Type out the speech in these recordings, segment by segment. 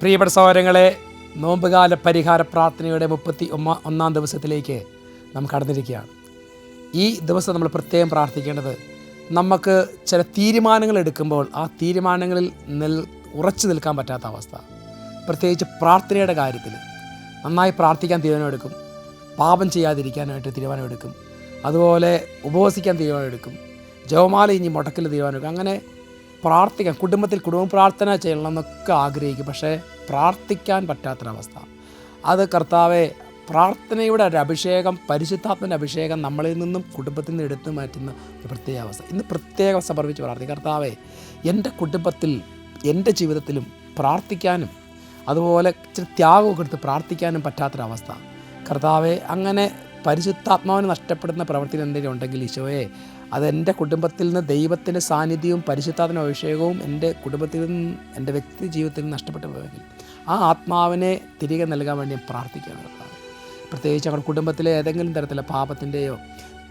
പ്രിയപ്പെട്ട സഹോദരങ്ങളെ നോമ്പുകാല പരിഹാര പ്രാർത്ഥനയുടെ മുപ്പത്തി ഒമ്മ ഒന്നാം ദിവസത്തിലേക്ക് നാം കടന്നിരിക്കുകയാണ്. ഈ ദിവസം നമ്മൾ പ്രത്യേകം പ്രാർത്ഥിക്കേണ്ടത് നമുക്ക് ചില തീരുമാനങ്ങൾ എടുക്കുമ്പോൾ ആ തീരുമാനങ്ങളിൽ നിൽ ഉറച്ചു നിൽക്കാൻ പറ്റാത്ത അവസ്ഥ. പ്രത്യേകിച്ച് പ്രാർത്ഥനയുടെ കാര്യത്തിൽ നന്നായി പ്രാർത്ഥിക്കാൻ തീരുമാനമെടുക്കും. പാപം ചെയ്യാതിരിക്കാനായിട്ട് തീരുമാനമെടുക്കും. അതുപോലെ ഉപവസിക്കാൻ തീരുമാനമെടുക്കും. ജവമാല ഇനി മുടക്കിൽ തീരുമാനമെടുക്കും. അങ്ങനെ പ്രാർത്ഥിക്കാൻ കുടുംബത്തിൽ കുടുംബ പ്രാർത്ഥന ചെയ്യണം എന്നൊക്കെ ആഗ്രഹിക്കും. പക്ഷേ പ്രാർത്ഥിക്കാൻ പറ്റാത്തൊരവസ്ഥ. അത് കർത്താവെ പ്രാർത്ഥനയുടെ ഒരു അഭിഷേകം പരിശുദ്ധാത്മന്റെ അഭിഷേകം നമ്മളിൽ നിന്നും കുടുംബത്തിൽ നിന്ന് എടുത്തു മാറ്റുന്ന ഒരു പ്രത്യേക അവസ്ഥ. ഇന്ന് പ്രത്യേകം സമർപ്പിച്ച് പ്രാർത്ഥിക്കും. കർത്താവെ എന്റെ കുടുംബത്തിൽ എന്റെ ജീവിതത്തിലും പ്രാർത്ഥിക്കാനും അതുപോലെ ഇച്ചിരി ത്യാഗമൊക്കെ എടുത്ത് പ്രാർത്ഥിക്കാനും പറ്റാത്തൊരവസ്ഥ. കർത്താവെ അങ്ങനെ പരിശുദ്ധാത്മാവിന് നഷ്ടപ്പെടുന്ന പ്രവൃത്തി എന്തെങ്കിലും ഉണ്ടെങ്കിൽ ഈശോയെ അത് എന്റെ കുടുംബത്തിൽ നിന്ന് ദൈവത്തിന്റെ സാന്നിധ്യവും പരിശുദ്ധാത്മ അഭിഷേകവും എന്റെ കുടുംബത്തിൽ നിന്നും എന്റെ വ്യക്തി ജീവിതത്തിൽ നിന്ന് നഷ്ടപ്പെട്ടു പോയെങ്കിൽ ആ ആത്മാവിനെ തിരികെ നൽകാൻ വേണ്ടി ഞാൻ പ്രാർത്ഥിക്കുകയാണ് പ്രത്യേകിച്ച് ഞങ്ങളുടെ കുടുംബത്തിലെ ഏതെങ്കിലും തരത്തിലെ പാപത്തിന്റെയോ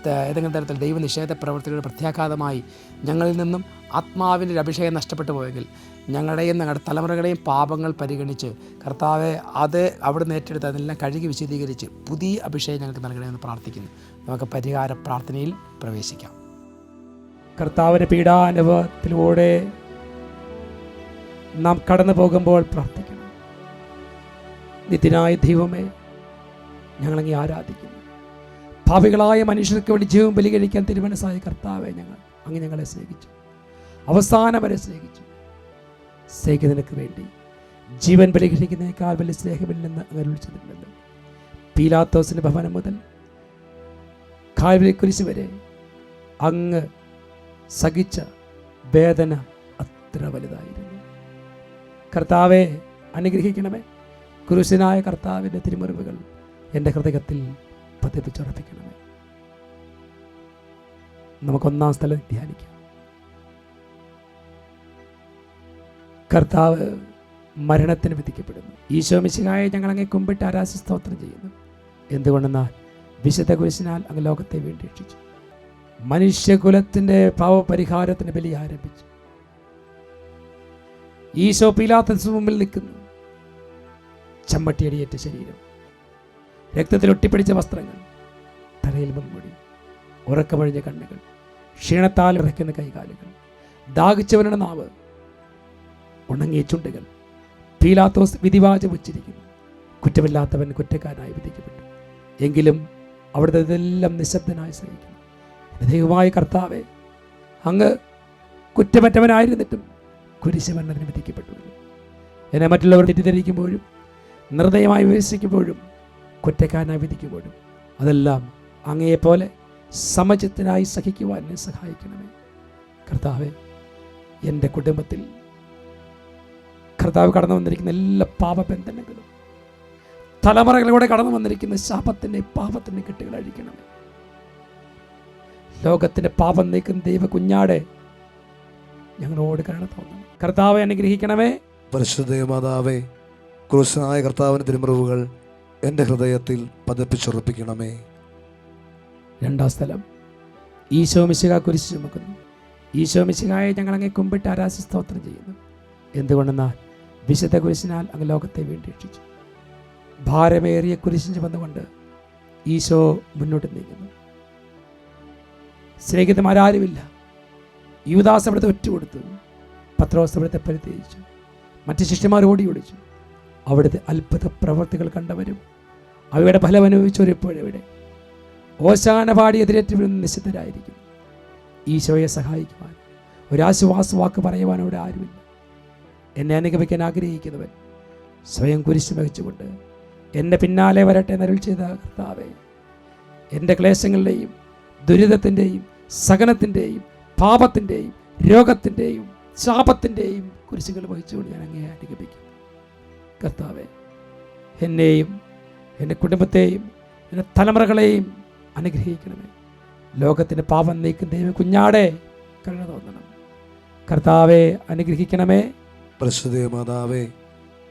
ഏതെങ്കിലും തരത്തിൽ ദൈവനിഷേധ പ്രവർത്തികളുടെ പ്രത്യാഘാതമായി ഞങ്ങളിൽ നിന്നും ആത്മാവിന്റെ ഒരു അഭിഷേകം നഷ്ടപ്പെട്ടു പോയെങ്കിൽ ഞങ്ങളുടെയും ഞങ്ങളുടെ തലമുറകളെയും പാപങ്ങൾ പരിഗണിച്ച് കർത്താവെ അത് അവിടെ ഏറ്റെടുത്ത് അതെല്ലാം കഴുകി വിശദീകരിച്ച് പുതിയ അഭിഷേകം ഞങ്ങൾക്ക് നൽകണമെന്ന് പ്രാർത്ഥിക്കുന്നു. നമുക്ക് പരിഹാര പ്രാർത്ഥനയിൽ പ്രവേശിക്കാം. കർത്താവിന്റെ പീഡാനുഭവത്തിലൂടെ നാം കടന്നു പോകുമ്പോൾ പ്രാർത്ഥിക്കണം. നിത്യനായ ദൈവമേ ഞങ്ങളങ്ങി ആരാധിക്കുന്നു. ഭാവികളായ മനുഷ്യർക്ക് വേണ്ടി ജീവൻ ബലികഴിക്കാൻ തിരുമനസ്സായ കർത്താവെ ഞങ്ങൾ അങ്ങ് ഞങ്ങളെ സ്നേഹിച്ചു. അവസാനം വരെ സ്നേഹിച്ചു. സ്നേഹിക്കുന്നതിനക്ക് വേണ്ടി ജീവൻ ബലികഴിക്കുന്നതിനേക്കാൾ വലിയ സ്നേഹമില്ലെന്ന് അങ്ങനെ വിളിച്ചിട്ടുണ്ടല്ലോ പീലാത്തോസിന്റെ ഭവനം മുതൽ കാൽവരി കുരിശ് വരെ അങ്ങ് സഹിച്ച വേദന അത്ര വലുതായിരുന്നു. കർത്താവെ അനുഗ്രഹിക്കണമേ. കുരിശനായ കർത്താവിന്റെ തിരുമുറിവുകൾ എന്റെ ഹൃദയത്തിൽ പതിപ്പിച്ചുറപ്പിക്കണമേ. നമുക്കൊന്നാം സ്ഥലം ധ്യാനിക്കാം. കർത്താവ് മരണത്തിന് വിധിക്കപ്പെടുന്നു. ഈശോ മിശിഹായെ ഞങ്ങൾ അങ്ങേ കുമ്പിട്ട് ആരാശി സ്തോത്രം ചെയ്യുന്നു. എന്തുകൊണ്ടെന്നാൽ വിശുദ്ധ കുരിശിനാൽ അങ്ങ് ലോകത്തെ വീണ്ടും രക്ഷിച്ചു മനുഷ്യകുലത്തിന്റെ പാവപരിഹാരത്തിന് ബലി ആരംഭിച്ചു ഈശോ പീലാത്തസ് മുമ്പിൽ നിൽക്കുന്നു. ചമ്മട്ടിയടിയേറ്റ ശരീരം രക്തത്തിൽ ഒട്ടിപ്പിടിച്ച വസ്ത്രങ്ങൾ തലയിൽ മുൻമുടി ഉറക്കമഴിഞ്ഞ കണ്ണുകൾ ക്ഷീണത്താൽ ഇറക്കുന്ന കൈകാലുകൾ ദാഹിച്ചവരുടെ നാവ് ഉണങ്ങിയ ചുണ്ടുകൾ. പീലാത്തോസ് വിധിവാചം ഉച്ചരിക്കുന്നു. കുറ്റമില്ലാത്തവൻ കുറ്റക്കാരനായി വിധിക്കപ്പെട്ടു. എങ്കിലും അവിടുത്തെ ഇതെല്ലാം നിശബ്ദനായി സഹിക്കുന്നു ദൈവമായ കർത്താവെ അങ്ങ് കുറ്റമറ്റവനായിരുന്നിട്ടും കുരിശമരണത്തിന് വിധിക്കപ്പെട്ടു എന്നെ മറ്റുള്ളവർ തെറ്റിദ്ധരിക്കുമ്പോഴും നിർദ്ദയമായി വിമർശിക്കുമ്പോഴും കുറ്റക്കാരനായി വിധിക്കുമ്പോഴും അതെല്ലാം അങ്ങയെപ്പോലെ സമചിത്തനായി സഹിക്കുവാൻ എന്നെ സഹായിക്കണമേ. കർത്താവെ എന്റെ കുടുംബത്തിൽ കർത്താവ് കടന്നു വന്നിരിക്കുന്ന എല്ലാ പാപബന്ധനങ്ങളും തലമുറകളിലൂടെ കടന്നു വന്നിരിക്കുന്ന ശാപത്തിന്റെ പാപത്തിന്റെ കെട്ടുകൾ അഴിക്കണമേ ലോകത്തിന്റെ പാപം നീക്കുന്ന ദൈവ കുഞ്ഞാടെ. ഞങ്ങളോട് കരുണ തോന്നണം. കർത്താവെ അനുഗ്രഹിക്കണമേ. പരിശുദ്ധ മാതാവേ ക്രൂശനായ കർത്താവിന്റെ തിരുമുറിവുകൾ എന്റെ ഹൃദയത്തിൽ പതിപ്പിച്ചുറപ്പിക്കണമേ. രണ്ടാം സ്ഥലം. ഈശോ മിശിക കുരിശ് ചുമക്കുന്നു. ഈശോ മിശികായെ ഞങ്ങൾ അങ്ങേ കുമ്പിട്ട് ആരാശി സ്തോത്രം ചെയ്യുന്നു. എന്തുകൊണ്ടെന്നാൽ വിശുദ്ധ കുരിശിനാൽ അങ്ങ് ലോകത്തെ വീണ്ടും രക്ഷിച്ചു ഭാരമേറിയ കുരിശിൻ വന്നുകൊണ്ട് ഈശോ മുന്നോട്ട് നീങ്ങുന്നു. സ്നേഹിതന്മാരാരുമില്ല. യുവദാസ് അവിടുത്തെ ഒറ്റ കൊടുത്തു പത്രോസ് അവിടുത്തെ പരിത്യജിച്ചു. മറ്റ് ശിഷ്യന്മാർ ഓടി ഓടിച്ചു അവിടുത്തെ അത്ഭുത പ്രവർത്തികൾ കണ്ടവരും അവയുടെ ഫലം അനുഭവിച്ചവരും ഇപ്പോഴെവിടെ ഓശാന പാടി എതിരേറ്റവരും നിശ്ചിതരായിരിക്കും ഈശോയെ സഹായിക്കുവാൻ ഒരാശ്വാസ വാക്ക് പറയുവാൻ അവിടെ ആരുമില്ല. എന്നെ അനുഗമിക്കാൻ ആഗ്രഹിക്കുന്നവൻ സ്വയം കുരിശ് വഹിച്ചുകൊണ്ട് എന്റെ പിന്നാലെ വരട്ടെ നരുൾ ചെയ്ത കർത്താവേ എന്റെ ക്ലേശങ്ങളുടെയും ദുരിതത്തിന്റെയും സഹനത്തിന്റെയും പാപത്തിന്റെയും രോഗത്തിന്റെയും ശാപത്തിന്റെയും കുരിശുകൾ വഹിച്ചുകൊണ്ട് ഞാൻ അങ്ങേ അനുഗമിക്കും കർത്താവെ എന്നെയും എന്റെ കുടുംബത്തെയും എന്റെ തലമുറകളെയും അനുഗ്രഹിക്കണമേ. ലോകത്തിന്റെ പാപം നീക്കും ദൈവം കുഞ്ഞാടെ കരുണ തോന്നണം. കർത്താവെ അനുഗ്രഹിക്കണമേ. പരിശുദ്ധ മാതാവേ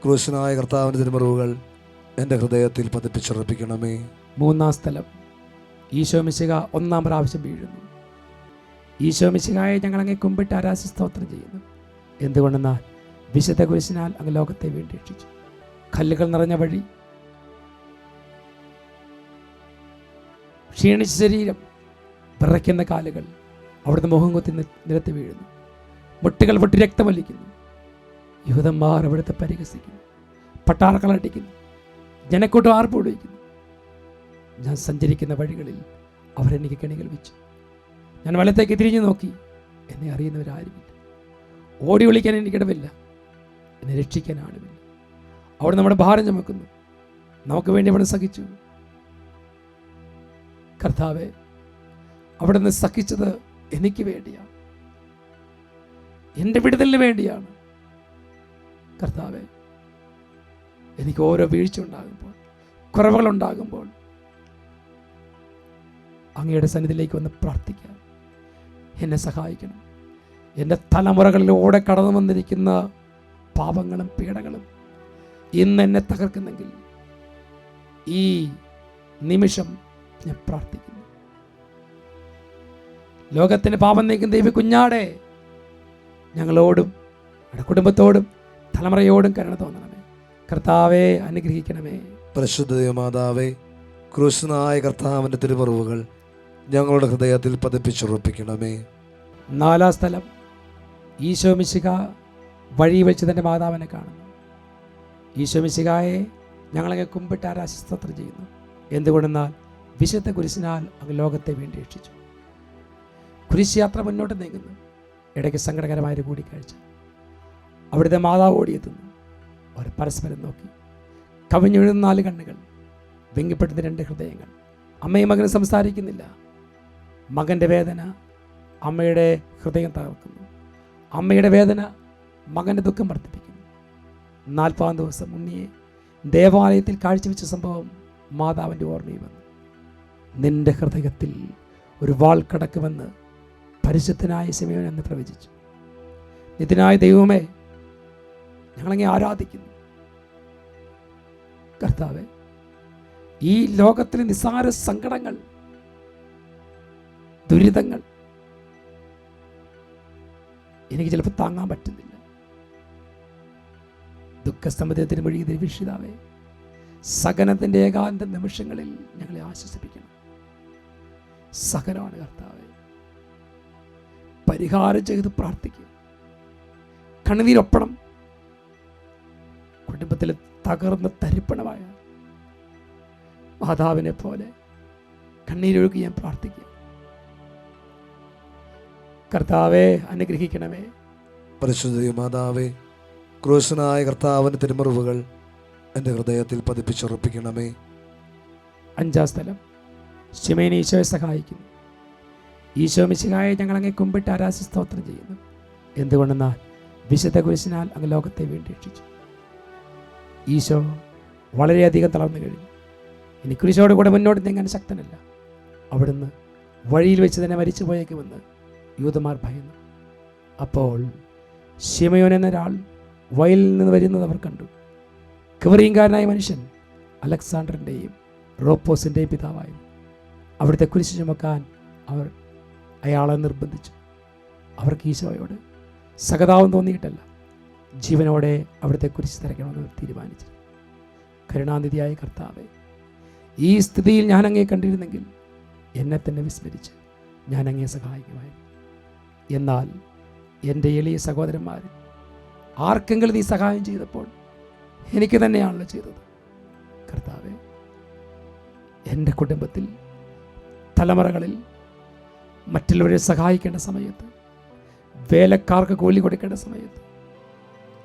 ക്രൂശനായ കർത്താവിന്റെ തിരുമറിവുകൾ എന്റെ ഹൃദയത്തിൽ പതിപ്പിച്ചുറപ്പിക്കണമേ. മൂന്നാം സ്ഥലം. ഈശോ മിശിക ഒന്നാം പ്രാവശ്യം വീഴുന്നു. ഈശോ മിശികായെ ഞങ്ങൾ അങ്ങേ കുമ്പിട്ട് ആരാശി സ്തോത്രം ചെയ്യുന്നു. എന്തുകൊണ്ടെന്നാൽ വിശുദ്ധ കുരിശിനാൽ അങ്ങ് ലോകത്തെ വീണ്ടും രക്ഷിച്ചു. കല്ലുകൾ നിറഞ്ഞ വഴി ക്ഷീണിച്ച ശരീരം വിറയ്ക്കുന്ന കാലുകൾ അവിടുന്ന് മുഖം കുത്തി നിരത്തി വീഴുന്നു. മുട്ടുകൾ പൊട്ടി രക്തമൊലിക്കുന്നു. യഹൂദന്മാർ അവിടുത്തെ പരിഹസിക്കുന്നു. പട്ടാറക്കളടിക്കുന്നു ജനക്കൂട്ടം ആർപ്പ് വിളിക്കുന്നു ഞാൻ സഞ്ചരിക്കുന്ന വഴികളിൽ അവരെനിക്ക് കെണികൾ വെച്ചു. ഞാൻ വലത്തേക്ക് തിരിഞ്ഞു നോക്കി. എന്നെ അറിയുന്നവരാരുമില്ല. ഓടി വിളിക്കാൻ എനിക്കിടമില്ല എന്നെ രക്ഷിക്കാൻ ആളുമില്ല. അവിടെ നമ്മുടെ ഭാരം ചുമക്കുന്നു. നമുക്ക് വേണ്ടി അവിടെ സഹിച്ചു. കർത്താവെ അവിടെ നിന്ന് സഹിച്ചത് എനിക്ക് വേണ്ടിയാണ്. എന്റെ വിടുതലിന് വേണ്ടിയാണ്. കർത്താവെ എനിക്ക് ഓരോ വീഴ്ച ഉണ്ടാകുമ്പോൾ കുറവുകളുണ്ടാകുമ്പോൾ അങ്ങയുടെ സന്നിധിയിലേക്ക് വന്ന് പ്രാർത്ഥിക്കാം. എന്നെ സഹായിക്കണം. എന്റെ തലമുറകളിലൂടെ കടന്നു വന്നിരിക്കുന്ന പാപങ്ങളും പീഡകളും ഇന്ന് എന്നെ തകർക്കുന്നെങ്കിൽ ഈ നിമിഷം ഞാൻ പ്രാർത്ഥിക്കുന്നു. ലോകത്തിന്റെ പാപം നീക്കുന്ന ദൈവ കുഞ്ഞാടെ ഞങ്ങളോടും ഞങ്ങളുടെ കുടുംബത്തോടും തലമുറയോടും കരുണ തോന്നണമേ. കർത്താവെ അനുഗ്രഹിക്കണമേ. പരിശുദ്ധ മാതാവേ ക്രൂശനായ കർത്താവിന്റെ തിരുമറിവുകൾ ഞങ്ങളുടെ ഹൃദയത്തിൽ പതിപ്പിച്ചുറപ്പിക്കണമേ. നാലാം സ്ഥലം. ഈശോ മിശിക വഴി വെച്ച് തന്റെ മാതാവിനെ കാണുന്നു. ഈശോ മിശികായെ ഞങ്ങളങ്ങ് കുമ്പിട്ട് ആരാശസ്തോത്രം ചെയ്യുന്നു. എന്തുകൊണ്ടെന്നാൽ വിശുദ്ധ കുരിശിനാൽ അങ്ങ് ലോകത്തെ വേണ്ടി രക്ഷിച്ചു. കുരിശ് യാത്ര മുന്നോട്ട് നീങ്ങുന്നു. ഇടയ്ക്ക് സങ്കടകരമായൊരു കൂടിക്കാഴ്ച. അവിടുത്തെ മാതാവ് ഓടിയെത്തുന്നു. അവർ പരസ്പരം നോക്കി. കവിഞ്ഞൊഴുന്ന നാല് കണ്ണുകൾ വെങ്കിപ്പെടുന്ന രണ്ട് ഹൃദയങ്ങൾ. അമ്മയും മകനും സംസാരിക്കുന്നില്ല. മകന്റെ വേദന അമ്മയുടെ ഹൃദയം തകർക്കുന്നു. അമ്മയുടെ വേദന മകന്റെ ദുഃഖം വർദ്ധിപ്പിക്കുന്നു. നാൽപ്പതാം ദിവസം ഉണ്ണിയെ ദേവാലയത്തിൽ കാഴ്ചവെച്ച സംഭവം മാതാവിന്റെ ഓർമ്മയിൽ വന്നു. നിന്റെ ഹൃദയത്തിൽ ഒരു വാൾ കടക്കുമെന്ന് പരിശുദ്ധനായ സമയം എന്ന് പ്രവചിച്ചു. നിതിനായ ദൈവമേ ഞങ്ങളങ്ങെ ആരാധിക്കുന്നു? കർത്താവെ ഈ ലോകത്തിലെ നിസ്സാര സങ്കടങ്ങൾ ദുരിതങ്ങൾ. എനിക്ക് ചിലപ്പോൾ താങ്ങാൻ പറ്റുന്നില്ല. ദുഃഖസമുദ്രത്തിന് വഴി ദൈവിഷിതാവേ സകനത്തിന്റെ ഏകാന്ത നിമിഷങ്ങളിൽ ഞങ്ങളെ ആശ്വസിപ്പിക്കണം. സകനമാണ് കർത്താവ്. പരിഹാരം ചെയ്ത് പ്രാർത്ഥിക്കുക. കണ്ണുനീരൊപ്പണം. കുടുംബത്തിലെ തകർന്ന തരിപ്പണമായ മാതാവിനെ പോലെ കണ്ണീരൊഴുകി ഞാൻ പ്രാർത്ഥിക്കുക. കർത്താവെ അനുഗ്രഹിക്കണമേ. പരിശുദ്ധ മാതാവേ ക്രൂശനായ കർത്താവിന്റെ തിരുമറിവുകൾ എന്റെ ഹൃദയത്തിൽ പതിപ്പിച്ചുറപ്പിക്കണമേ. അഞ്ചാം സ്ഥലം. ശിമേൻ ഈശോയെ സഹായിക്കുന്നു. ഈശോ മിശിഹായെ ഞങ്ങളങ്ങെ കുമ്പിട്ട് ആരാശി സ്തോത്രം ചെയ്യുന്നു. എന്തുകൊണ്ടെന്നാൽ വിശുദ്ധ കുരിശിനാൽ അങ്ങ് ലോകത്തെ വേണ്ടി രക്ഷിച്ചു. ഈശോ വളരെയധികം തളർന്നു കഴിഞ്ഞു. ഇനി കുരിശോട് കൂടെ മുന്നോട്ട് നീങ്ങാൻ ശക്തനല്ല. അവിടുന്ന് വഴിയിൽ വെച്ച് തന്നെ മരിച്ചു പോയേക്കുമെന്ന് യൂതമാർ ഭയന്നു. അപ്പോൾ ശിമയോൻ എന്നൊരാൾ വയലിൽ നിന്ന് വരുന്നത് അവർ കണ്ടു. കവറിയങ്കാരനായ മനുഷ്യൻ അലക്സാണ്ടറിന്റെയും റോപ്പോസിന്റെയും പിതാവായിരുന്നു. അവിടുത്തെ കുരിശ് ചുമക്കാൻ അവർ അയാളെ നിർബന്ധിച്ചു. അവർക്ക് ഈശോയോട് സഹതാവും തോന്നിയിട്ടല്ല ജീവനോടെ അവിടുത്തെ കുരിശ് തിരക്കണമെന്ന് തീരുമാനിച്ചു. കരുണാനിധിയായ കർത്താവെ ഈ സ്ഥിതിയിൽ ഞാൻ അങ്ങേ കണ്ടിരുന്നെങ്കിൽ എന്നെ തന്നെ വിസ്മരിച്ച് ഞാൻ സഹായിക്കുമായിരുന്നു. എന്നാൽ എന്റെ എളിയ സഹോദരന്മാർ ആർക്കെങ്കിലും നീ സഹായം ചെയ്തപ്പോൾ എനിക്ക് തന്നെയാണല്ലോ ചെയ്തത്. കർത്താവെ എന്റെ കുടുംബത്തിൽ തലമുറകളിൽ മറ്റുള്ളവരെ സഹായിക്കേണ്ട സമയത്ത് വേലക്കാർക്ക് കൂലി കൊടുക്കേണ്ട സമയത്ത്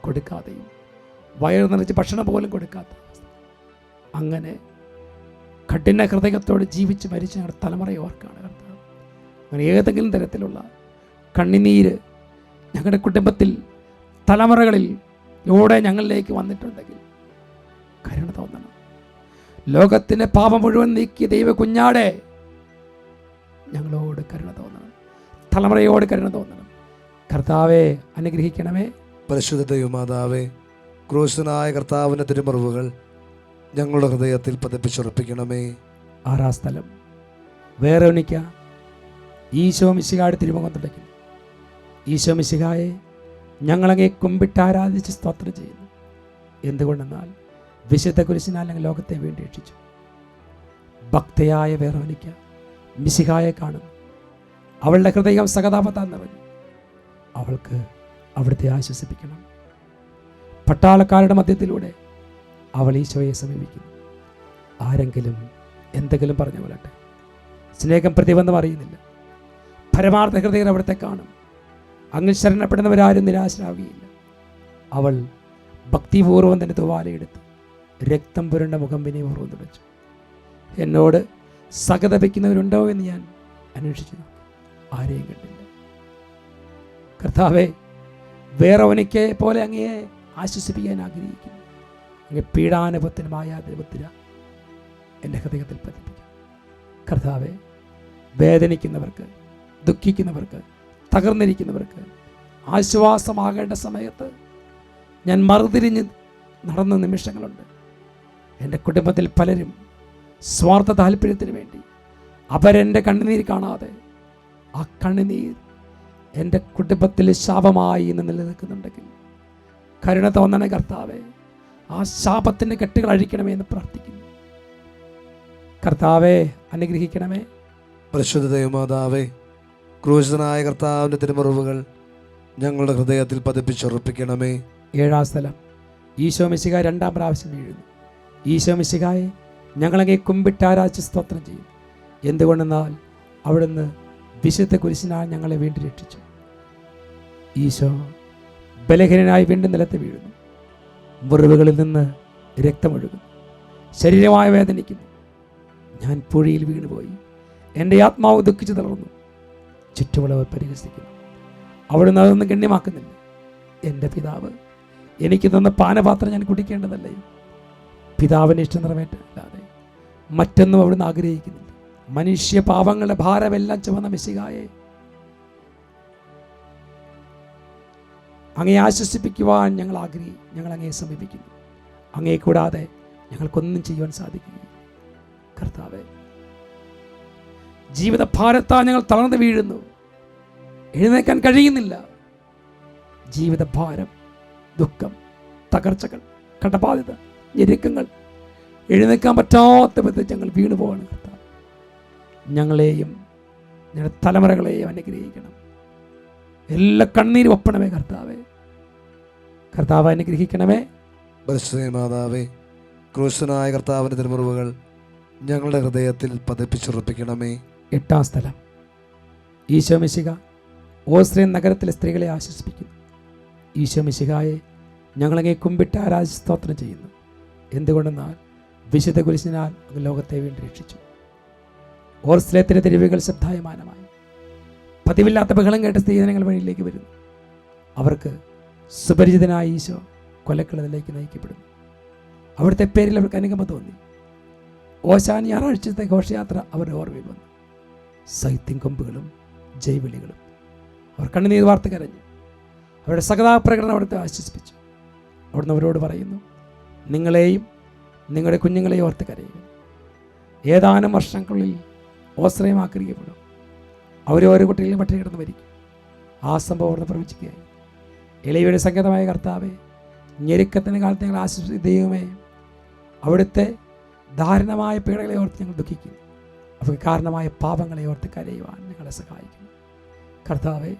കൊടുക്കാതെയും വയറ് നിറച്ച് ഭക്ഷണം പോലും കൊടുക്കാത്ത അങ്ങനെ കഠിന ഹൃദയത്തോട് ജീവിച്ച് മരിച്ച തലമുറയെ ഓർക്കാണ് കർത്താവ്. അങ്ങനെ ഏതെങ്കിലും തരത്തിലുള്ള കണ്ണിനീര് ഞങ്ങളുടെ കുടുംബത്തിൽ തലമുറകളിൽ ലൂടെ ഞങ്ങളിലേക്ക് വന്നിട്ടുണ്ടെങ്കിൽ കരുണ തോന്നണം. ലോകത്തിന്റെ പാപം മുഴുവൻ നീക്കിയ ദൈവ കുഞ്ഞാടെ ഞങ്ങളോട് കരുണ തോന്നണം. തലമുറയോട് കരുണ തോന്നണം. കർത്താവെ അനുഗ്രഹിക്കണമേ. പരിശുദ്ധ ദൈവമാതാവേ ക്രൂശനായ കർത്താവിന്റെ തിരുമറിവുകൾ ഞങ്ങളുടെ ഹൃദയത്തിൽ പതിപ്പിച്ചുറപ്പിക്കണമേ. ആറാം സ്ഥലം. വേറെ ഒന്നിക്ക? ഈശോ മിശികാട് തിരുമുഖം തുടയ്ക്കുന്നു. ഈശോ മിശിഹായെ ഞങ്ങളങ്ങേ കുമ്പിട്ട് ആരാധിച്ച് സ്തോത്രം ചെയ്യുന്നു. എന്തുകൊണ്ടെന്നാൽ വിശുദ്ധ കുരിശിനാൽ ഞങ്ങൾ ലോകത്തെ വേണ്ടി രക്ഷിച്ചു. ഭക്തയായ വേറോനിക്ക മിശിഹായെ കാണുന്നു. അവളുടെ ഹൃദയം സഹതാപത്താൻ നിറഞ്ഞു അവൾക്ക് അവിടുത്തെ ആശ്വസിപ്പിക്കണം. പട്ടാളക്കാരുടെ മധ്യത്തിലൂടെ അവൾ ഈശോയെ സമീപിക്കുന്നു. ആരെങ്കിലും എന്തെങ്കിലും പറഞ്ഞു കൊള്ളട്ടെ സ്നേഹം പ്രതിബന്ധം അറിയുന്നില്ല. പരമാർത്ഥ ഹൃദയം അവിടുത്തെ കാണും. അങ്ങിൽ ശരണപ്പെടുന്നവരാരും നിരാശരാകുകയില്ല അവൾ ഭക്തിപൂർവം തന്നെ തുവാലയെടുത്ത് രക്തം പുരണ്ട മുഖം വിനയപൂർവം തുടച്ചു. എന്നോട് സഹതപിക്കുന്നവരുണ്ടോ എന്ന് ഞാൻ അന്വേഷിച്ചു. ആരെയും കണ്ടില്ല. കർത്താവെ വേറവനിക്ക് പോലെ അങ്ങയെ ആശ്വസിപ്പിക്കാൻ ആഗ്രഹിക്കുന്നു. അങ്ങ് പീഡാനുഭവത്തിനുമായ ദൈവത്തില എന്റെ ഹൃദയത്തിൽ പതിപ്പിക്കും. കർത്താവെ വേദനിക്കുന്നവർക്ക് ദുഃഖിക്കുന്നവർക്ക് തകർന്നിരിക്കുന്നവർക്ക്. ആശ്വാസമാകേണ്ട സമയത്ത് ഞാൻ മറുതിരിഞ്ഞ് നടന്ന നിമിഷങ്ങളുണ്ട്. എന്റെ കുടുംബത്തിൽ പലരും സ്വാർത്ഥ താല്പര്യത്തിന് വേണ്ടി അവരെന്റെ കണ്ണുനീർ കാണാതെ ആ കണ്ണുനീർ എന്റെ കുടുംബത്തിൽ ശാപമായി ഇന്ന് നിലനിൽക്കുന്നുണ്ടെങ്കിൽ കരുണ തോന്നണ കർത്താവെ ആ ശാപത്തിന്റെ കെട്ടുകൾ അഴിക്കണമേ എന്ന് പ്രാർത്ഥിക്കുന്നു. കർത്താവെ അനുഗ്രഹിക്കണമേ. പരിശുദ്ധ ദൈവമാതാവേ ക്രൂശനായ കർത്താവിന്റെ തിരുമുറിവുകൾ ഞങ്ങളുടെ ഹൃദയത്തിൽ പതിപ്പിച്ചുറപ്പിക്കണമേ. ഏഴാം സ്ഥലം. ഈശോ മിശിക രണ്ടാം പ്രാവശ്യം വീഴുന്നു. ഈശോ മിശികായെ ഞങ്ങളങ്ങെ കുമ്പിട്ടാരാച്ച് സ്തോത്രം ചെയ്യും. എന്തുകൊണ്ടെന്നാൽ അവിടുന്ന് വിശുദ്ധ കുരിശിനാൽ ഞങ്ങളെ വീണ്ടും രക്ഷിച്ചു. ഈശോ ബലഹീനനായി വീണ്ടും നിലത്ത് വീഴുന്നു. മുറിവുകളിൽ നിന്ന് രക്തമൊഴുകുന്നു. ശരീരമായ വേദനിക്കുന്നു. ഞാൻ പുഴയിൽ വീണുപോയി. എന്റെ ആത്മാവ് ദുഃഖിച്ചു തളർന്നു. ചുറ്റുമുള്ളവർ പരിഹസിക്കുന്നു. അവിടുന്ന് അതൊന്നും ഗണ്യമാക്കുന്നില്ല. എന്റെ പിതാവ് എനിക്ക് തന്ന പാനപാത്രം ഞാൻ കുടിക്കേണ്ടതല്ലേ? പിതാവിന്റെ ഇഷ്ടം നിറവേറ്റല്ലാതെ മറ്റൊന്നും അവിടുന്ന് ആഗ്രഹിക്കുന്നില്ല. മനുഷ്യ പാപങ്ങളുടെ ഭാരമെല്ലാം ചുമന്ന മെസ്സികായെ അങ്ങയെ ആശ്വസിപ്പിക്കുവാൻ ഞങ്ങൾ ആഗ്രഹി ഞങ്ങൾ അങ്ങയെ സമീപിക്കുന്നു. അങ്ങയെ കൂടാതെ ഞങ്ങൾക്കൊന്നും ചെയ്യുവാൻ സാധിക്കുകയില്ല. കർത്താവെ ജീവിത ഭാരത്താ ഞങ്ങൾ തളർന്നു വീഴുന്നു. എഴുന്നേക്കാൻ കഴിയുന്നില്ല. ജീവിത ഭാരം ദുഃഖം തകർച്ചകൾ കടബാധ്യത ഞെരുക്കങ്ങൾ എഴുന്നേക്കാൻ പറ്റാത്ത വിധത്തിൽ ഞങ്ങൾ വീണു പോവാണ് കർത്താവ്. ഞങ്ങളെയും ഞങ്ങളുടെ തലമുറകളെയും അനുഗ്രഹിക്കണം. എല്ലാ കണ്ണീരും ഒപ്പണമേ കർത്താവേ. കർത്താവ് അനുഗ്രഹിക്കണമേ. മാതാവേ ക്രൂശനായ കർത്താവിന്റെ തിരുമുറിവുകൾ ഞങ്ങളുടെ ഹൃദയത്തിൽ പതിപ്പിച്ചുറപ്പിക്കണമേ. എട്ടാം സ്ഥലം. ഈശോമിശിക ഓസ്ട്രിയൻ നഗരത്തിലെ സ്ത്രീകളെ ആശ്വസിപ്പിക്കുന്നു. ഈശോമിശികായെ ഞങ്ങളങ്ങെ കുമ്പിട്ട് ആരാധി സ്തോത്രം ചെയ്യുന്നു. എന്തുകൊണ്ടെന്നാൽ വിശുദ്ധ കുരിശിനാൽ അങ്ങ് ലോകത്തെ വീണ്ടും രക്ഷിച്ചു. ഓർസ്ലേത്തിലെ തെരുവുകൾ ശബ്ദായമാനമായി. പതിവില്ലാത്ത ബഹളം കേട്ട സ്ത്രീജനങ്ങൾ വഴിയിലേക്ക് വരുന്നു. അവർക്ക് സുപരിചിതനായ ഈശോ കൊലക്കളത്തിലേക്ക് നയിക്കപ്പെടുന്നു. അവിടുത്തെ പേരിൽ അവർക്ക് അനുഗമ തോന്നി. ഓശാൻ ഞായറാഴ്ചത്തെ ഘോഷയാത്ര അവരുടെ ഓർമ്മയിൽ വന്നു. സൈത്യം കൊമ്പുകളും ജൈവിളികളും. അവർ കണ്ണുനീർ വാർത്ത കരഞ്ഞു. അവരുടെ സകതാപ്രകടനം അവിടുത്തെ ആശ്വസിപ്പിച്ചു. അവിടുന്ന് അവരോട് പറയുന്നു നിങ്ങളെയും നിങ്ങളുടെ കുഞ്ഞുങ്ങളെയും ഓർത്ത് കരയുക. ഏതാനും വർഷങ്ങളിൽ ഓശ്രയമാക്കരിക്കപ്പെടും അവരോരോ കുട്ടികളും പട്ടിണി കിടന്ന് മരിക്കും. ആ സംഭവം അവിടുന്ന് പ്രവചിക്കുകയായി. എളിയയുടെ സംഗതമായ കർത്താവെ ഞെരുക്കത്തിന് കാലത്ത് ഞങ്ങൾ ആശ്വസിച്ച ദൈവമേ അവിടുത്തെ ദാരുണമായ പീഡകളെ ഓർത്ത് ഞങ്ങൾ ദുഃഖിക്കുന്നു. അവർക്ക് കാരണമായ പാപങ്ങളെ ഓർത്ത് കരയുവാൻ ഞങ്ങളെ സഹായിക്കുന്നു. കർത്താവെ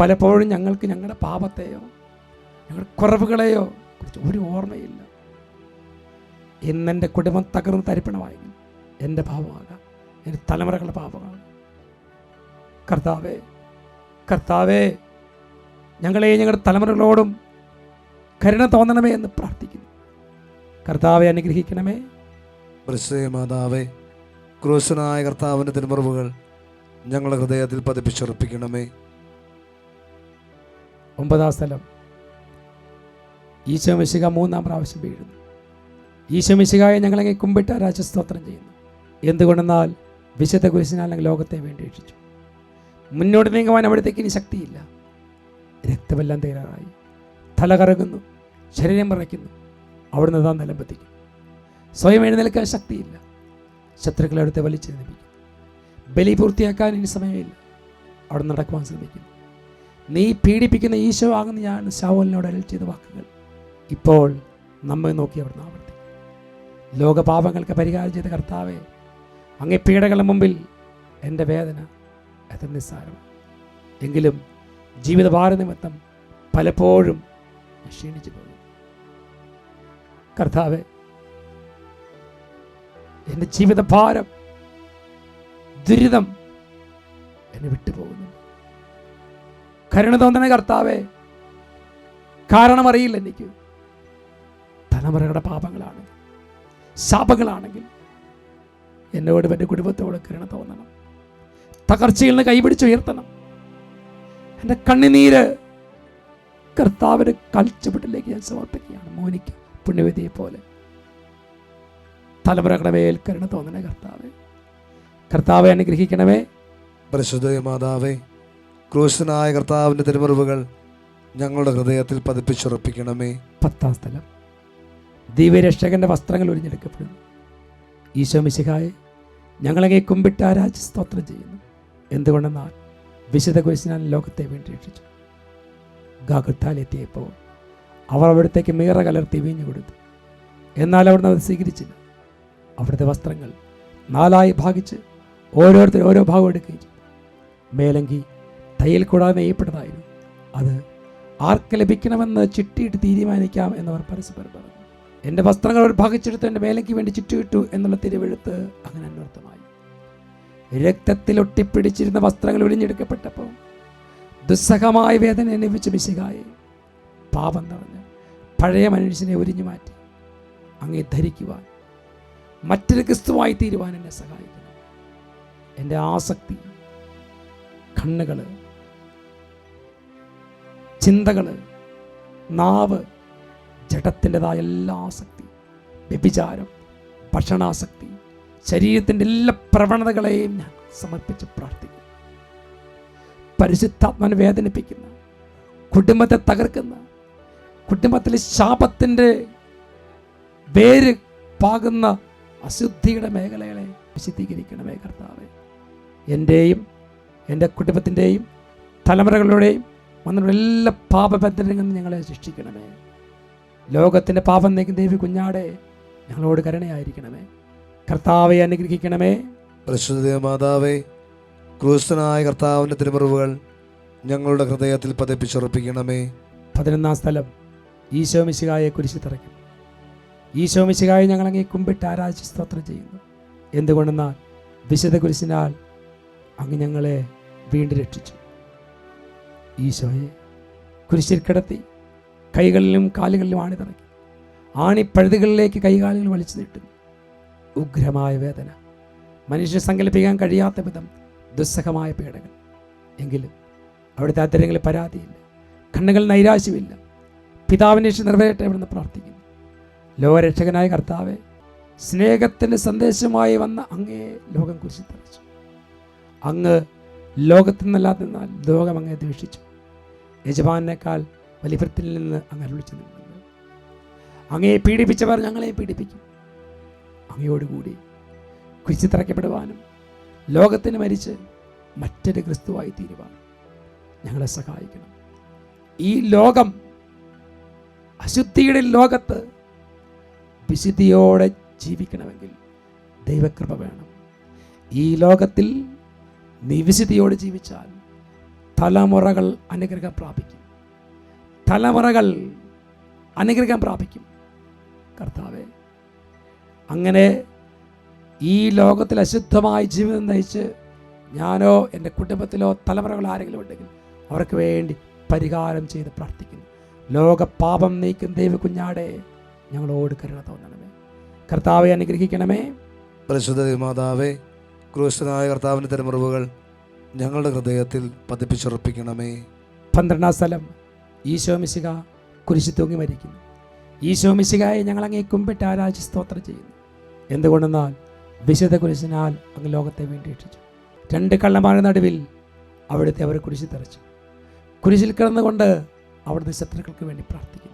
പലപ്പോഴും ഞങ്ങൾക്ക് ഞങ്ങളുടെ പാപത്തെയോ ഞങ്ങളുടെ കുറവുകളെയോ കുറിച്ച് ഒരു ഓർമ്മയില്ല. ഇന്നെന്റെ കുടുംബം തകർന്ന് തരിപ്പണമായി എന്റെ പാപമാകാം. എന്റെ തലമുറകളുടെ പാപമാണ് കർത്താവേ കർത്താവേ ഞങ്ങളെ ഞങ്ങളുടെ തലമുറകളോടും കരുണ തോന്നണമേ എന്ന് പ്രാർത്ഥിക്കുന്നു. കർത്താവെ അനുഗ്രഹിക്കണമേ. മാതാവേ ക്രൂശനായ കർത്താവിന്റെ തിരുമറിവുകൾ ഞങ്ങളുടെ ഹൃദയത്തിൽ പതിപ്പിച്ചുറപ്പിക്കണമേ. ഒമ്പതാം സ്ഥലം. ഈശമിശിക മൂന്നാം പ്രാവശ്യം വീഴുന്നു. ഈശമിശികായ ഞങ്ങളെങ്ങനെ കുമ്പിട്ട രാജസ്തോത്രം ചെയ്യുന്നു? എന്തുകൊണ്ടെന്നാൽ വിശുദ്ധ കുരിശിനാൽ ഞങ്ങൾ ലോകത്തെ വേണ്ടി രക്ഷിച്ചു. മുന്നോട്ട് നീങ്ങുവാൻ അവിടത്തേക്ക് ഇനി ശക്തിയില്ല. രക്തമെല്ലാം തയ്യാറായി തല കറങ്ങുന്നു. ശരീരം മറയ്ക്കുന്നു അവിടുന്ന് താൻ നിലമ്പത്തിക്കും സ്വയം എഴുന്നേൽക്കാൻ ശക്തിയില്ല. ശത്രുക്കളെ അടുത്ത് വലിച്ചെഴുന്നേൽപ്പിക്കും ബലി പൂർത്തിയാക്കാൻ ഇനി സമയമില്ല. അവിടെ നടക്കുവാൻ ശ്രമിക്കുന്നു നീ പീഡിപ്പിക്കുന്ന ഈശോ ആകുന്ന ഞാൻ ശാവലിനോട് അരൽ ചെയ്ത വാക്കുകൾ ഇപ്പോൾ നമ്മെ നോക്കി അവിടുന്ന് ആവർത്തി ലോകപാപങ്ങൾക്ക് പരിഹാരം ചെയ്ത കർത്താവെ അങ്ങേ പീഡകളുടെ മുമ്പിൽ എന്റെ വേദന എത്ര നിസ്സാരം. എങ്കിലും ജീവിതഭാര നിമിത്തം പലപ്പോഴും ക്ഷീണിച്ചു പോകും കർത്താവെ എന്റെ ജീവിതഭാരം ദുരിതം എന്നെ വിട്ടുപോകുന്നു. കരുണ തോന്നണ കർത്താവെ കാരണം അറിയില്ല എനിക്ക്. തലമുറകളുടെ പാപങ്ങളാണ് ശാപങ്ങളാണെങ്കിൽ എന്നോട് എന്റെ കുടുംബത്തോട് കരുണ തോന്നണം. തകർച്ചയിൽ നിന്ന് കൈപിടിച്ചുയർത്തണം എന്റെ കണ്ണിനീര് കർത്താവിന് കൽച്ചുപിട്ടിലേക്ക് ഞാൻ സമർപ്പിക്കുകയാണ്. മോനിക്ക് പുണ്യവതിയെ പോലെ തലമുറകളുടെ മേൽ കരുണ തോന്നണേ കർത്താവെ. കർത്താവെ അനുഗ്രഹിക്കണമേ. പരിശുദ്ധ മാതാവേ ക്രൂശനായ കർത്താവിന്റെ തിരുമുറിവുകൾ ഞങ്ങളുടെ ഹൃദയത്തിൽ പതിപ്പിച്ചുറപ്പിക്കണമേ. പത്താം സ്ഥലം. ദിവ്യരക്ഷകന്റെ വസ്ത്രങ്ങൾ ഒരിഞ്ഞെടുക്കപ്പെടുന്നു ഈശോ മിശിഹായെ ഞങ്ങളെ കുമ്പിട്ട് ആരാജ് സ്തോത്രം ചെയ്യുന്നു. എന്തുകൊണ്ടെന്നാൽ വിശുദ്ധ കുരിശിനാൽ ലോകത്തെ വേണ്ടി രക്ഷിച്ചു. ഗാഗത്താലെത്തിയപ്പോൾ അവർ അവിടത്തേക്ക് മീറ കലർത്തി വീഞ്ഞു കൊടുത്തു. എന്നാൽ അവിടുന്ന് അത് സ്വീകരിച്ചില്ല. അവിടുത്തെ വസ്ത്രങ്ങൾ നാലായി ഭാഗിച്ച് ഓരോരുത്തർ ഓരോ ഭാഗം എടുക്കുകയും ചെയ്തു. മേലങ്കി തയ്യൽ കൂടാതെ നെയ്യപ്പെട്ടതായിരുന്നു. അത് ആർക്ക് ലഭിക്കണമെന്ന് ചിട്ടിയിട്ട് തീരുമാനിക്കാം എന്നവർ പരസ്പരം പറഞ്ഞു. എന്റെ വസ്ത്രങ്ങൾ അവർ ഭാഗിച്ചെടുത്ത് എന്റെ മേലങ്കി വേണ്ടി ചുറ്റുവിട്ടു എന്നുള്ള തിരുവെഴുത്ത് അങ്ങനെ അന്വർത്ഥമായി. രക്തത്തിൽ ഒട്ടിപ്പിടിച്ചിരുന്ന വസ്ത്രങ്ങൾ ഒഴിഞ്ഞെടുക്കപ്പെട്ടപ്പോൾ ദുസ്സഹമായ വേദന അനുഭവിച്ച മിശികായി പാപം നിറഞ്ഞ് പഴയ മനുഷ്യനെ ഒരിഞ്ഞു മാറ്റി അങ്ങേ ധരിക്കുവാൻ മറ്റൊരു ക്രിസ്തുവായി തീരുവാൻ എന്നെ സഹായിക്കണം എന്റെ ആസക്തി കണ്ണുകൾ ചിന്തകൾ നാവ് ജഡത്തിന്റെതായ എല്ലാ ആസക്തി വ്യഭിചാരം ഭക്ഷണാസക്തി ശരീരത്തിന്റെ എല്ലാ പ്രവണതകളെയും ഞാൻ സമർപ്പിച്ച് പ്രാർത്ഥിക്കും പരിശുദ്ധാത്മനെ വേദനിപ്പിക്കുന്ന കുടുംബത്തെ തകർക്കുന്ന കുടുംബത്തിലെ ശാപത്തിന്റെ വേര് പാകുന്ന അശുദ്ധിയുടെ മേഖലകളെ വിശുദ്ധീകരിക്കണമേ കർത്താവെ. എന്റെയും എന്റെ കുടുംബത്തിന്റെയും തലമുറകളുടെയും വന്നുള്ള എല്ലാ പാപബന്ധനങ്ങളും നിന്ന് ഞങ്ങളെ ശിക്ഷിക്കണമേ ലോകത്തിന്റെ പാപം നീക്കും ദേവി കുഞ്ഞാടെ ഞങ്ങളോട് കരുണയായിരിക്കണമേ. കർത്താവെ അനുഗ്രഹിക്കണമേ. പരിശുദ്ധ മാതാവേ ക്രൂസ്തനായ കർത്താവിന്റെ തിരുമുറിവുകൾ ഞങ്ങളുടെ ഹൃദയത്തിൽ പതിപ്പിച്ചുറപ്പിക്കണമേ. പതിനൊന്നാം സ്ഥലം ഈശോ മിശികായെ കുരിശി ഈശോ മിശികായെ ഞങ്ങളങ്ങേ കുമ്പിട്ട് ആരാധിച്ച് സ്തോത്രം ചെയ്യുന്നു. എന്തുകൊണ്ടെന്നാൽ വിശുദ്ധ കുരിശിനാൽ അങ്ങ് ഞങ്ങളെ വീണ്ടും രക്ഷിച്ചു. ഈശോയെ കുരിശിൽ കിടത്തി കൈകളിലും കാലുകളിലും ആണി തറക്കി ആണിപ്പഴുതുകളിലേക്ക് കൈകാലുകൾ വലിച്ചു നീട്ടുന്നു. ഉഗ്രമായ വേദന മനുഷ്യ സങ്കല്പിക്കാൻ കഴിയാത്ത വിധം ദുസ്സഹമായ പീഡകൾ. എങ്കിലും അവിടുത്തെ അത്തരങ്ങളിൽ പരാതിയില്ല. കണ്ണുകൾ നൈരാശ്യമില്ല. പിതാവിന്റെ നിറവേറ്റ ഇവിടുന്ന് പ്രാർത്ഥിക്കുന്നു. ലോകരക്ഷകനായ കർത്താവെ സ്നേഹത്തിന്റെ സന്ദേശമായി വന്ന അങ്ങേ ലോകം കുറിച്ച് തറച്ചു. അങ്ങ് ലോകത്തിൽ നിന്നല്ലാതെ നിന്നാൽ ലോകം അങ്ങേ ദേഷിച്ചു യജമാനേക്കാൾ വലിപ്പത്തിൽ നിന്ന് അങ്ങ് അരുളിച്ചു നിന്നുണ്ട് അങ്ങയെ പീഡിപ്പിച്ചവർ ഞങ്ങളെ പീഡിപ്പിക്കും. അങ്ങയോടുകൂടി കുരിച്ചു തിറയ്ക്കപ്പെടുവാനും ലോകത്തിന് മരിച്ച് മറ്റൊരു ക്രിസ്തുവായി തീരുവാൻ ഞങ്ങളെ സഹായിക്കണം. ഈ ലോകം അശുദ്ധിയുടെ ലോകത്ത് വിശുദ്ധിയോടെ ജീവിക്കണമെങ്കിൽ ദൈവകൃപ വേണം. ഈ ലോകത്തിൽ നീ വിശുദ്ധിയോടെ ജീവിച്ചാൽ തലമുറകൾ അനുഗ്രഹം പ്രാപിക്കും. തലമുറകൾ അനുഗ്രഹം പ്രാപിക്കും. കർത്താവെ അങ്ങനെ ഈ ലോകത്തിൽ അശുദ്ധമായി ജീവിതം നയിച്ച് ഞാനോ എന്റെ കുടുംബത്തിലോ തലമുറകൾ ആരെങ്കിലും ഉണ്ടെങ്കിൽ അവർക്ക് വേണ്ടി പരിഹാരം ചെയ്ത് പ്രാർത്ഥിക്കുന്നു. ലോക പാപം നീക്കും ദൈവ കുഞ്ഞാടെ ഞങ്ങളോട് കരുണ തോന്നണമേ. കർത്താവെ അനുഗ്രഹിക്കണമേ. പരിശുദ്ധ മാതാവേ ക്രൂശനായ കർത്താവിന്റെ തിരുമുറിവുകൾ ഞങ്ങളുടെ ഹൃദയത്തിൽ പതിപ്പിച്ചുറപ്പിക്കണമേ. പന്ത്രണ്ടാം സ്ഥലം. ഈശോ മിശിക കുരിശി തൂങ്ങി മരിക്കുന്നു. ഈശോ മിശികായെ ഞങ്ങൾ അങ്ങേ കുമ്പിട്ട് ആരാഴ്ച സ്തോത്രം ചെയ്യുന്നു. എന്തുകൊണ്ടെന്നാൽ വിശുദ്ധ കുരിശിനാൽ അങ്ങ് ലോകത്തെ വേണ്ടി രക്ഷിച്ചു രണ്ട് കള്ളന്മാരുടെ നടുവിൽ അവിടുത്തെ അവർ കുരിശി തെറച്ചു. കുരിശിൽ കിടന്നുകൊണ്ട് അവിടുത്തെ ശത്രുക്കൾക്ക് വേണ്ടി പ്രാർത്ഥിക്കുന്നു.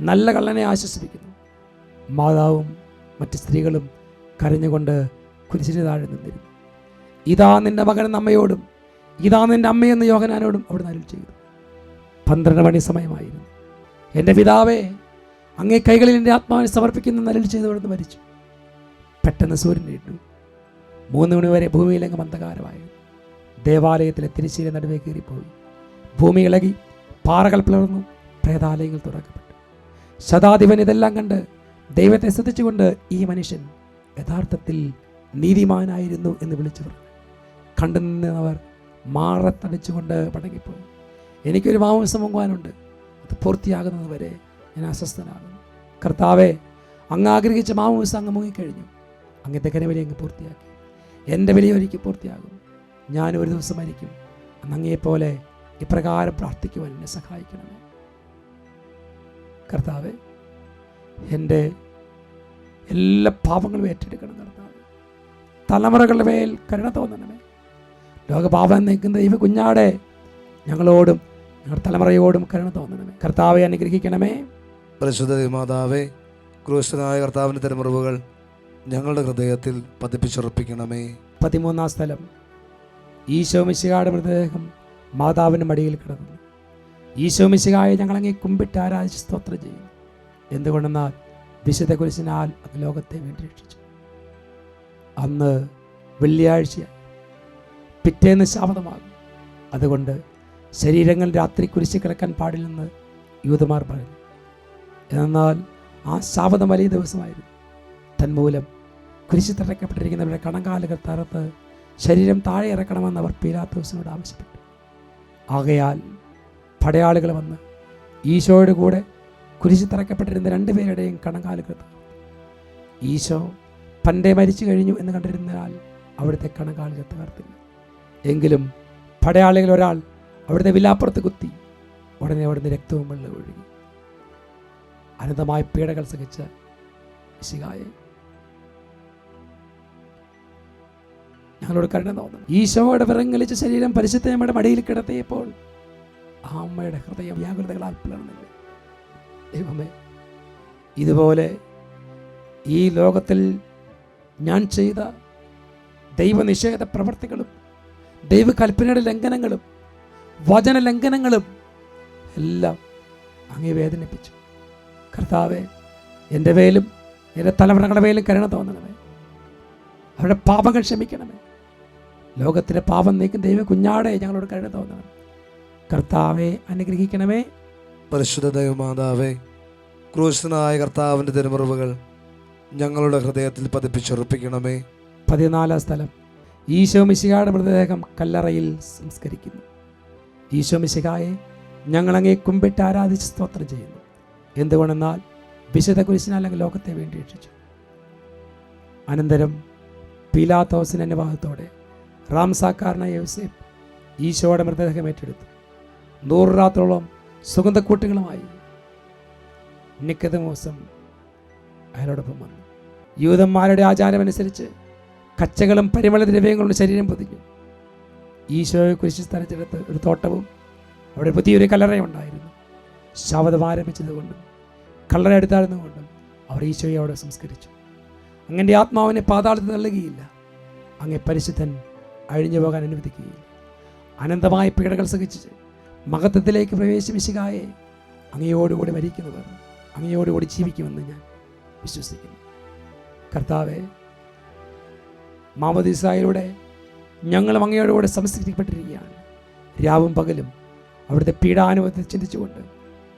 നല്ല കള്ളനെ ആശ്വസിപ്പിക്കുന്നു. മാതാവും മറ്റ് സ്ത്രീകളും കരഞ്ഞുകൊണ്ട് കുരിശിന് താഴെ നിന്നിരുന്നു. ഇതാ നിന്റെ മകൻ അമ്മയോടും ഇതാ നിന്റെ അമ്മയെന്ന് യോഹനാനോടും അവിടെ അരുൾ ചെയ്തു. പന്ത്രണ്ട് മണി സമയമായിരുന്നു. എന്റെ പിതാവേ അങ്ങേ കൈകളിൽ എന്റെ ആത്മാവിനെ സമർപ്പിക്കുന്ന നിലയിൽ ചെയ്തവിടുന്ന് മരിച്ചു. പെട്ടെന്ന് സൂര്യൻ ഇട്ടു. മൂന്ന് മണി വരെ മന്ദകാരമായി ദേവാലയത്തിലെ തിരിശ്ശീല നടുവേ കയറിപ്പോയി ഭൂമി ഇളകി പാറകൾ പിളർന്നു പ്രേതാലയങ്ങൾ തുറക്കപ്പെട്ടു. ശതാധിപൻ ഇതെല്ലാം കണ്ട് ദൈവത്തെ ശ്രദ്ധിച്ചുകൊണ്ട് ഈ മനുഷ്യൻ യഥാർത്ഥത്തിൽ നീതിമാനായിരുന്നു എന്ന് വിളിച്ചു പറഞ്ഞു കണ്ടു നിന്നവർ മാറത്തടിച്ചുകൊണ്ട് മടങ്ങിപ്പോയി എനിക്കൊരു മാംസം പൊങ്ങുവാനുണ്ട് അത് പൂർത്തിയാകുന്നത് വരെ ഞാൻ അസ്വസ്ഥനാകുന്നു. കർത്താവെ അങ്ങ് ആഗ്രഹിച്ച മാംസം അങ്ങ് മുങ്ങിക്കഴിഞ്ഞു. അങ്ങത്തെ വലിയ അങ്ങ് പൂർത്തിയാക്കി. എന്റെ വലിയ ഒരിക്കൽ പൂർത്തിയാകും. ഞാൻ ഒരു ദിവസം മരിക്കും. അന്ന് അങ്ങയെപ്പോലെ ഇപ്രകാരം പ്രാർത്ഥിക്കുവാൻ എന്നെ സഹായിക്കണമേ. കർത്താവെ എന്റെ എല്ലാ പാപങ്ങളും ഏറ്റെടുക്കണം കർത്താവ്. തലമുറകളുടെ മേൽ കരുണ തോന്നണമേ. ലോകപാപം നീക്കുന്ന ദൈവ കുഞ്ഞാടെ ഞങ്ങളോടും ഞങ്ങളുടെ തലമുറയോടും കരുണ തോന്നണമേ. കർത്താവെ അനുഗ്രഹിക്കണമേ. പരിശുദ്ധ മാതാവേ ക്രൂശനായ കർത്താവിന്റെ തിരുമുറിവുകൾ ഞങ്ങളുടെ ഹൃദയത്തിൽ പതിപ്പിച്ചുറപ്പിക്കണമേ. പതിമൂന്നാം സ്ഥലം ഈശോ മിശികാട് മൃതദേഹം മാതാവിന്റെ മടിയിൽ കിടന്നു ഈശോ മിശിഹായെ ഞങ്ങളങ്ങേ കുമ്പിട്ട് ആരാധിച്ച് സ്തോത്രം ചെയ്യും. എന്തുകൊണ്ടെന്നാൽ വിശുദ്ധ കുരിശിനാൽ അത് ലോകത്തെ വേണ്ടി രക്ഷിച്ചു. അന്ന് വെള്ളിയാഴ്ച പിറ്റേന്ന് ശാപതമാകും. അതുകൊണ്ട് ശരീരങ്ങൾ രാത്രി കുരിശ് കിടക്കാൻ പാടില്ലെന്ന് യൂതമാർ പറഞ്ഞു. എന്നാൽ ആ ശാപതം വലിയ ദിവസമായിരുന്നു. തന്മൂലം കുരിശ് തിരക്കപ്പെട്ടിരിക്കുന്നവരുടെ കണങ്കാലുകൾ തറത്ത് ശരീരം താഴെ ഇറക്കണമെന്ന് അവർ പീലാത്തോസിനോട് ആവശ്യപ്പെട്ടു. ആകയാൽ പടയാളികൾ വന്ന് ഈശോയുടെ കൂടെ കുരിശി തറയ്ക്കപ്പെട്ടിരുന്ന രണ്ടുപേരുടെയും കണങ്കാലുകൾ ഈശോ പണ്ടേ മരിച്ചു കഴിഞ്ഞു എന്ന് കണ്ടിരുന്നാൽ അവിടുത്തെ കണങ്കാലുകൾ തകർത്തില്ല എങ്കിലും പടയാളികൾ ഒരാൾ അവിടുത്തെ വിലാപ്പുറത്ത് കുത്തി ഉടനെ അവിടുന്ന് രക്തവും വെള്ളം ഒഴുകി. അനന്തമായ പീഡകൾ സഹിച്ച ശികായെ ഞങ്ങളോട് കരുണ തോന്നുന്നു. ഈശോയുടെ വിറങ്ങലിച്ച ശരീരം പരിശുദ്ധമ്മയുടെ മടിയിൽ കിടത്തിയപ്പോൾ ആ അമ്മയുടെ ഹൃദയം വ്യാകുലതകളാൽ പിളർന്നില്ല ദൈവമേ ഇതുപോലെ ഈ ലോകത്തിൽ ഞാൻ ചെയ്ത ദൈവനിഷേധ പ്രവർത്തികളും ദൈവകൽപ്പനയുടെ ലംഘനങ്ങളും വചന ലംഘനങ്ങളും എല്ലാം അങ്ങേ വേദനിപ്പിച്ചു. കർത്താവെ എന്റെ മേലും എന്റെ തലമുറകളുടെ മേലും കരുണ തോന്നണമേ. അവരുടെ പാപങ്ങൾ ക്ഷമിക്കണമേ. ലോകത്തിന്റെ പാപം നീക്കും ദൈവ കുഞ്ഞാടെ ഞങ്ങളോട് കരുണ തോന്നണം. കർത്താവെ അനുഗ്രഹിക്കണമേ. പരിശുദ്ധ ദൈവമാതാവേ ക്രൂശനായ കർത്താവിന്റെ തിരുമുറിവുകൾ ഞങ്ങളുടെ ഹൃദയത്തിൽ പതിപ്പിച്ചുറപ്പിക്കണമേ. പതിനാലാം സ്ഥലം. ഈശോ മിശിഹായുടെ മൃതദേഹം കല്ലറയിൽ സംസ്കരിക്കുന്നു. ഈശോ മിശിഹായെ ഞങ്ങളങ്ങേ കുമ്പിട്ട് ആരാധിച്ച് സ്തോത്രം ചെയ്യുന്നു. എന്തുകൊണ്ടെന്നാൽ വിശുദ്ധ കുരിശിനാൽ അങ്ങ് ലോകത്തെ വേണ്ടി രക്ഷിച്ചു. അനന്തരം പീലാത്തോസിന്റെ അനുവാദത്തോടെ റാംസാക്കാരനായ യോസേഫ് ഈശോയുടെ മൃതദേഹം ഏറ്റെടുത്തു. നൂറ് രാത്രോളം സുഗന്ധക്കൂട്ടുകളുമായി നിക്കതമോസം അയാളോടൊപ്പം വന്നു. യൂതന്മാരുടെ ആചാരമനുസരിച്ച് കച്ചകളും പരിമള ദ്രവ്യങ്ങളുടെ ശരീരം പൊതിഞ്ഞു. ഈശോയെ കുരിശിൽ സ്ഥലത്തെടുത്ത് ഒരു തോട്ടവും അവിടെ പുതിയൊരു കല്ലറയും ഉണ്ടായിരുന്നു. ശവതം ആരംഭിച്ചതുകൊണ്ടും കല്ലറ എടുത്തായിരുന്നുകൊണ്ടും അവർ ഈശോയെ അവിടെ സംസ്കരിച്ചു. അങ്ങന്റെ ആത്മാവിനെ പാതാളത്തിൽ നൽകുകയില്ല. അങ്ങേ പരിശുദ്ധൻ അഴിഞ്ഞു പോകാൻ അനുവദിക്കുകയില്ല. അനന്തമായ പീഡകൾ സഹിച്ച് മഹത്വത്തിലേക്ക് പ്രവേശിപ്പിശുകായെ അങ്ങയോടുകൂടി മരിക്കുന്നവർ അങ്ങയോടുകൂടി ജീവിക്കുമെന്ന് ഞാൻ വിശ്വസിക്കുന്നു. കർത്താവെ മാമദിസായിലൂടെ ഞങ്ങളും അങ്ങയോടുകൂടെ സംസ്കരിക്കപ്പെട്ടിരിക്കുകയാണ് രാവും പകലും അവിടുത്തെ പീഡാനുഭവത്തെ ചിന്തിച്ചുകൊണ്ട്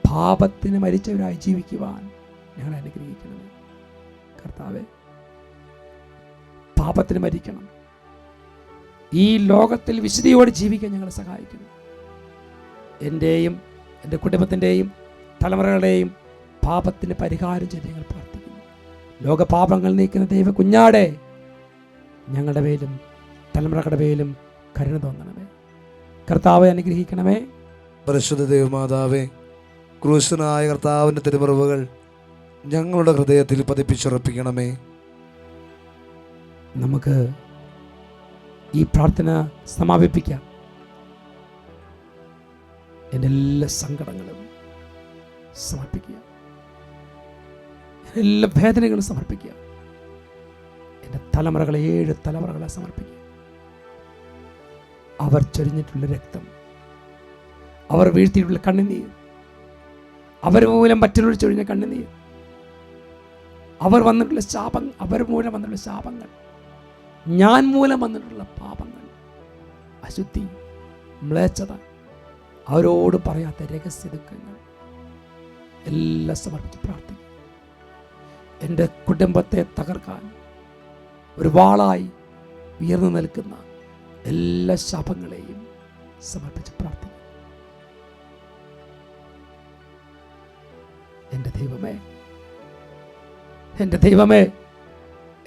പാപത്തിന് മരിച്ചവരായി ജീവിക്കുവാൻ ഞങ്ങൾ അനുഗ്രഹിക്കുന്നത് കർത്താവെ പാപത്തിന് മരിക്കണം. ഈ ലോകത്തിൽ വിശുദ്ധിയോടെ ജീവിക്കാൻ ഞങ്ങളെ സഹായിക്കണം എന്റെയും എന്റെ കുടുംബത്തിന്റെയും തലമുറകളുടെയും പാപത്തിന് പരിഹാരം ചെയ്ത് ഞങ്ങൾ പ്രാർത്ഥിക്കുന്നു. ലോകപാപങ്ങൾ നീക്കുന്ന ദൈവ കുഞ്ഞാടെ ഞങ്ങളുടെ മേലും തലമുറകളുടെ മേലും കരുണ തോന്നണമേ. കർത്താവെ അനുഗ്രഹിക്കണമേ. പരിശുദ്ധ ദൈവമാതാവേ ക്രൂശനായ കർത്താവിന്റെ തിരുമറിവുകൾ ഞങ്ങളുടെ ഹൃദയത്തിൽ പതിപ്പിച്ചുറപ്പിക്കണമേ. നമുക്ക് ഈ പ്രാർത്ഥന സമാപിപ്പിക്കാം. എന്റെ എല്ലാ സങ്കടങ്ങളും സമർപ്പിക്കുക. എല്ലാ വേദനകളും സമർപ്പിക്കുക. എന്റെ തലമുറകളെ ഏഴ് തലമുറകളെ സമർപ്പിക്കുക. അവർ ചൊരിഞ്ഞിട്ടുള്ള രക്തം അവർ വീഴ്ത്തിയിട്ടുള്ള കണ്ണുനീർ അവർ മൂലം മറ്റുള്ളവർ ചൊഴിഞ്ഞ കണ്ണുനീർ അവർ വന്നിട്ടുള്ള ശാപം അവർ മൂലം വന്നിട്ടുള്ള ശാപങ്ങൾ ഞാൻ മൂലം വന്നിട്ടുള്ള പാപങ്ങൾ അശുദ്ധി മ്ലേച്ഛത അവരോട് പറയാത്ത രഹസ്യ ദുഃഖങ്ങൾ. എല്ലാം സമർപ്പിച്ച് പ്രാർത്ഥിക്കും എന്റെ കുടുംബത്തെ തകർക്കാൻ ഒരു വാളായി ഉയർന്നു നിൽക്കുന്ന എല്ലാ ശാപങ്ങളെയും സമർപ്പിച്ച് പ്രാർത്ഥിക്കും എന്റെ ദൈവമേ എന്റെ ദൈവമേ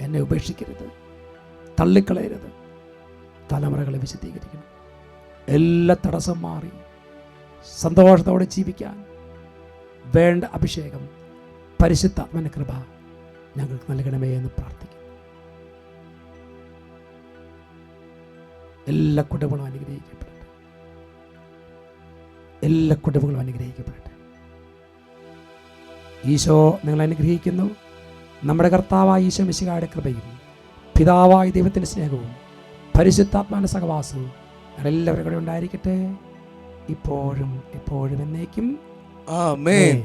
എന്നെ ഉപേക്ഷിക്കരുത് തള്ളിക്കളയരുത് തലമുറകളെ വിശദീകരിക്കണം എല്ലാ തടസ്സം മാറി സന്തോഷത്തോടെ ജീവിക്കാൻ വേണ്ട അഭിഷേകം പരിശുദ്ധാത്മന കൃപ ഞങ്ങൾക്ക് നൽകണമേ എന്ന് പ്രാർത്ഥിക്കും എല്ലാ കുടുംബങ്ങളും അനുഗ്രഹിക്കപ്പെടട്ടെ. എല്ലാ കുടുംബങ്ങളും അനുഗ്രഹിക്കപ്പെടട്ടെ. ഈശോ നിങ്ങൾ അനുഗ്രഹിക്കുന്നു. നമ്മുടെ കർത്താവായ ഈശോ മിശികായുടെ കൃപയും പിതാവായ ദൈവത്തിന്റെ സ്നേഹവും പരിശുദ്ധാത്മാന സഹവാസവും എല്ലാവരും കൂടെ ഉണ്ടായിരിക്കട്ടെ. ഇപ്പോഴും ഇപ്പോഴും എന്നേക്കും ആമേൻ ആമേൻ.